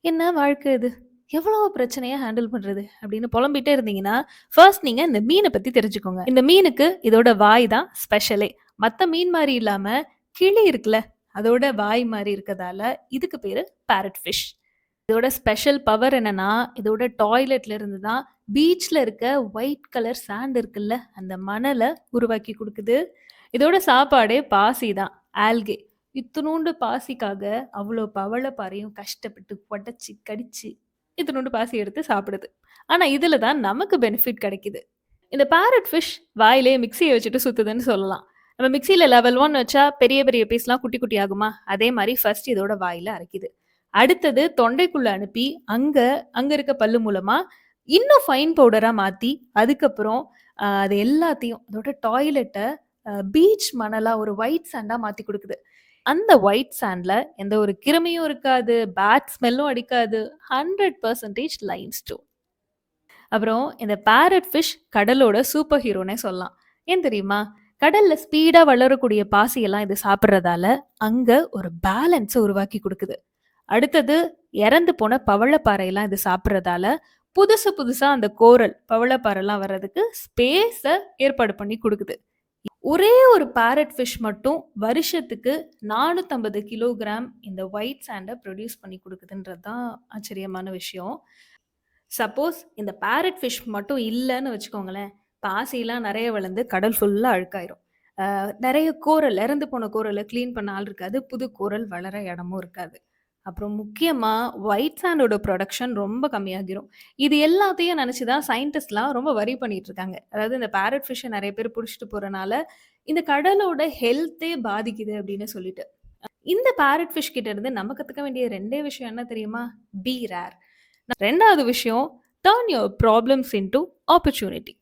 "என்ன வாழ்க்கை இது? எவ்வளோ பிரச்சனையை ஹேண்டில் பண்றது?" அப்படின்னு புலம்பிட்டே இருந்தீங்கன்னா, ஃபர்ஸ்ட் நீங்க இந்த மீனை பத்தி தெரிஞ்சுக்கோங்க. இந்த மீனுக்கு இதோட வாய் தான் ஸ்பெஷலே. மற்ற மீன் மாதிரி இல்லாம, கிளி இருக்குல்ல, அதோட வாய் மாதிரி இருக்கதால, இதுக்கு பேரு பேரட் ஃபிஷ். இதோட ஸ்பெஷல் பவர் என்னன்னா, இதோட டாய்லெட்ல இருந்து தான் பீச்ல இருக்க ஒயிட் கலர் சாண்ட் இருக்குல்ல, அந்த மணலை உருவாக்கி கொடுக்குது இதோட சாப்பாடே பாசி தான், ஆல்கே. இத்துணூண்டு பாசிக்காக அவ்ளோ பவளப்பாறையும் கஷ்டப்பட்டு உடச்சி கடிச்சு, இத்தனோண்டு பாசி எடுத்து சாப்பிடுது. ஆனால் இதில் தான் நமக்கு பெனிஃபிட் கிடைக்குது. இந்த பேரட் ஃபிஷ் வாயிலேயே மிக்சியை வச்சுட்டு சுத்துதுன்னு சொல்லலாம். நம்ம மிக்சியில் லெவல் ஒன் வச்சா பெரிய பெரிய பீஸ்லாம் குட்டி குட்டி ஆகுமா? அதே மாதிரி ஃபர்ஸ்ட் இதோட வாயில அரைக்குது. அடுத்தது தொண்டைக்குள்ள அனுப்பி, அங்க அங்க இருக்க பல்லு மூலமா இன்னும் ஃபைன் பவுடரா மாத்தி, அதுக்கப்புறம் அது எல்லாத்தையும் அதோட டாய்லெட்டை பீச் மணலா ஒரு ஒயிட் சாண்டா மாத்தி கொடுக்குது அந்த ஒயிட் சாண்ட்ல எந்த ஒரு கிருமியும் இருக்காது, பேட் ஸ்மெல்லும் அடிக்காது. ஹண்ட்ரட் பர்சன்டேஜ் லைம் ஸ்டோன் அப்புறம் இந்த பேரட் ஃபிஷ் கடலோட சூப்பர் ஹீரோனே சொல்லலாம். ஏன் தெரியுமா? கடல்ல ஸ்பீடா வளரக்கூடிய பாசியெல்லாம் இது சாப்பிட்றதால அங்க ஒரு பேலன்ஸை உருவாக்கி கொடுக்குது அடுத்தது இறந்து போன பவளப்பாறையெல்லாம் இது சாப்பிட்றதால புதுசு புதுசா அந்த கோரல், பவளப்பாறைலாம் வர்றதுக்கு ஸ்பேஸை ஏற்பாடு பண்ணி கொடுக்குது ஒரே ஒரு பேரட் ஃபிஷ் மட்டும் வருஷத்துக்கு 450 கிலோகிராம் இந்த ஒயிட் சாண்டை ப்ரொடியூஸ் பண்ணி கொடுக்குதுன்றது தான் ஆச்சரியமான விஷயம். சப்போஸ் இந்த பேரட் ஃபிஷ் மட்டும் இல்லைன்னு வச்சுக்கோங்களேன், பாசிலாம் நிறைய வளர்ந்து கடல் ஃபுல்லாக அழுக்காயிரும். நிறைய கோரல், இறந்து போன கோரலை க்ளீன் பண்ண ஆள் இருக்காது. புது கோரல் வளர இடமும் இருக்காது. அப்புறம் முக்கியமாக ஒயிட் சாண்டோட ப்ரொடக்ஷன் ரொம்ப கம்மியாகிரும். இது எல்லாத்தையும் நினச்சி தான் சயின்டிஸ்ட்லாம் ரொம்ப வரி பண்ணிட்டு இருக்காங்க. அதாவது இந்த பேரட் ஃபிஷ்ஷை நிறைய பேர் பிடிச்சிட்டு போகிறனால இந்த கடலோட ஹெல்த்தே பாதிக்குது அப்படின்னு சொல்லிட்டு. இந்த பேரட் ஃபிஷ் கிட்ட இருந்து நம்ம கற்றுக்க வேண்டிய ரெண்டே விஷயம் என்ன தெரியுமா? Be rare. ரெண்டாவது விஷயம், turn your problems into opportunity.